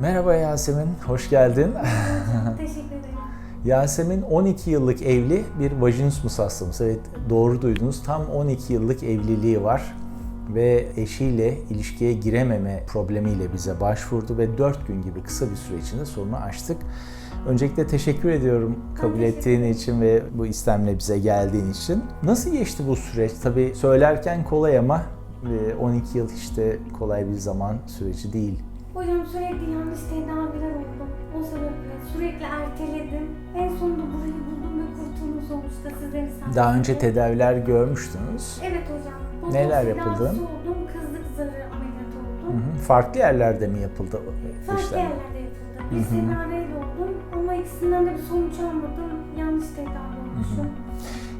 Merhaba Yasemin, hoş geldin. Teşekkür ederim. Yasemin 12 yıllık evli bir vajinismus hastası. Evet doğru duydunuz. Tam 12 yıllık evliliği var ve eşiyle ilişkiye girememe problemiyle bize başvurdu ve 4 gün gibi kısa bir süre içinde sorunu aştık. Öncelikle teşekkür ediyorum kabul teşekkür ettiğin için ve bu istemle bize geldiğin için. Nasıl geçti bu süreç? Tabii söylerken kolay ama e, 12 yıl işte kolay bir zaman süreci değil. Hocam sürekli yanlış tedaviler oldu. O sebeple sürekli erteledim. En sonunda burayı buldum ve kurtulmuş sonuçta sayesinde. Daha önce tedaviler görmüştünüz. Evet hocam. Botoks Neler yapıldı? oldum. Kızlık zarı ameliyatı Hı oldum. hı. Farklı yerlerde mi yapıldı Farklı işlem? yerlerde yapıldı. Bir tedaviyle oldum ama ikisinden de bir sonuç almadım. Yanlış tedavi olmuşum.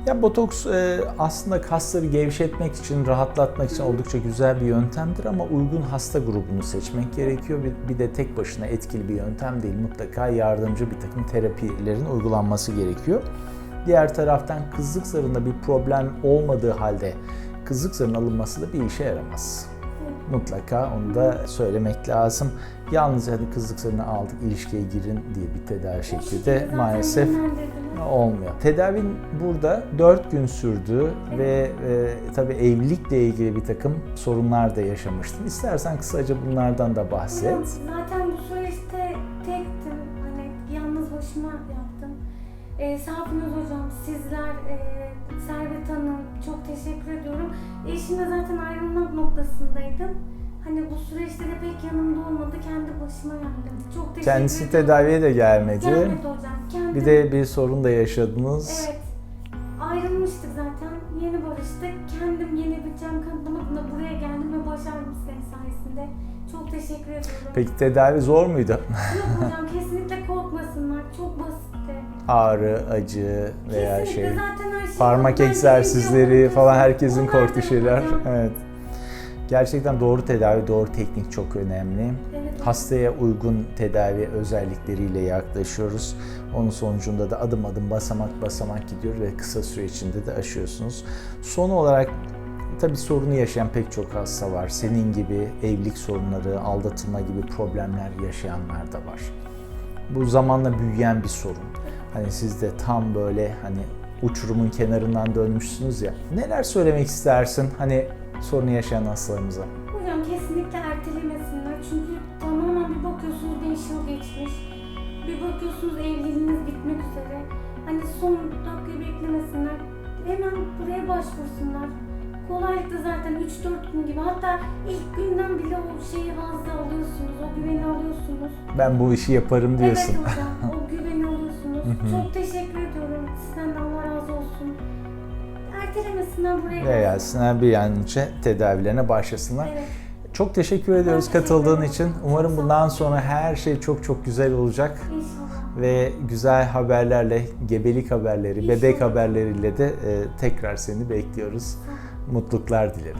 Ya botoks e, aslında kasları gevşetmek için, rahatlatmak için oldukça güzel bir yöntemdir ama uygun hasta grubunu seçmek gerekiyor. Bir, bir de tek başına etkili bir yöntem değil. Mutlaka yardımcı bir takım terapilerin uygulanması gerekiyor. Diğer taraftan kızlık zarında bir problem olmadığı halde kızlık zarının alınması da bir işe yaramaz. Mutlaka onu da söylemek lazım. Yalnız hadi kızlık zarını aldık, ilişkiye girin diye bir tedavi şekli de maalesef olmuyor. Tedavin burada 4 gün sürdü ve e, tabii evlilikle ilgili bir takım sorunlar da yaşamıştın. İstersen kısaca bunlardan da bahset. zaten bu süreçte tektim. Hani yalnız başıma yaptım. Ee, Safiniz hocam, sizler, e, Servet Eşimle zaten ayrılmak noktasındaydım. Hani bu süreçte de pek yanımda olmadı. Kendi başıma geldim. Çok teşekkür Kendisi ediyorum. tedaviye de gelmedi. Gelmedi hocam. Kendim, Bir de bir sorun da yaşadınız. Evet. Ayrılmıştık zaten. Yeni barıştık. Kendim yenebileceğim kanıtlamak da buraya geldim ve başardım senin sayesinde. Çok teşekkür ediyorum. Peki tedavi zor muydu? Yok hocam kesinlikle korkmasınlar. Çok basitti. Ağrı, acı veya kesinlikle şey şey parmak egzersizleri falan herkesin korktuğu şeyler. Evet. Gerçekten doğru tedavi, doğru teknik çok önemli. Evet. Hastaya uygun tedavi özellikleriyle yaklaşıyoruz. Onun sonucunda da adım adım basamak basamak gidiyor ve kısa süre içinde de aşıyorsunuz. Son olarak tabii sorunu yaşayan pek çok hasta var. Senin gibi evlilik sorunları, aldatılma gibi problemler yaşayanlar da var. Bu zamanla büyüyen bir sorun. Hani siz de tam böyle hani uçurumun kenarından dönmüşsünüz ya. Neler söylemek istersin hani sorunu yaşayan hastalarımıza? Hocam kesinlikle ertelemesinler. Çünkü tamamen bir bakıyorsunuz 5 yıl geçmiş. Bir bakıyorsunuz evliliğiniz bitmek üzere. Hani son dakikayı beklemesinler. Hemen buraya başvursunlar. Kolaylıkla zaten 3-4 gün gibi. Hatta ilk günden bile o şeyi hazzı alıyorsunuz. O güveni alıyorsunuz. Ben bu işi yaparım diyorsun. Evet hocam. Güveni alıyorsunuz. Çok teşekkür ediyorum. Sizden de Allah razı olsun. Ertelemesinler buraya. Ve gelsinler bir an önce tedavilerine başlasınlar. Evet. Çok teşekkür ediyoruz teşekkür katıldığın ederim. için. Umarım bundan sonra her şey çok çok güzel olacak İnşallah. ve güzel haberlerle, gebelik haberleri, bebek İnşallah. haberleriyle de e, tekrar seni bekliyoruz. Mutluluklar dilerim.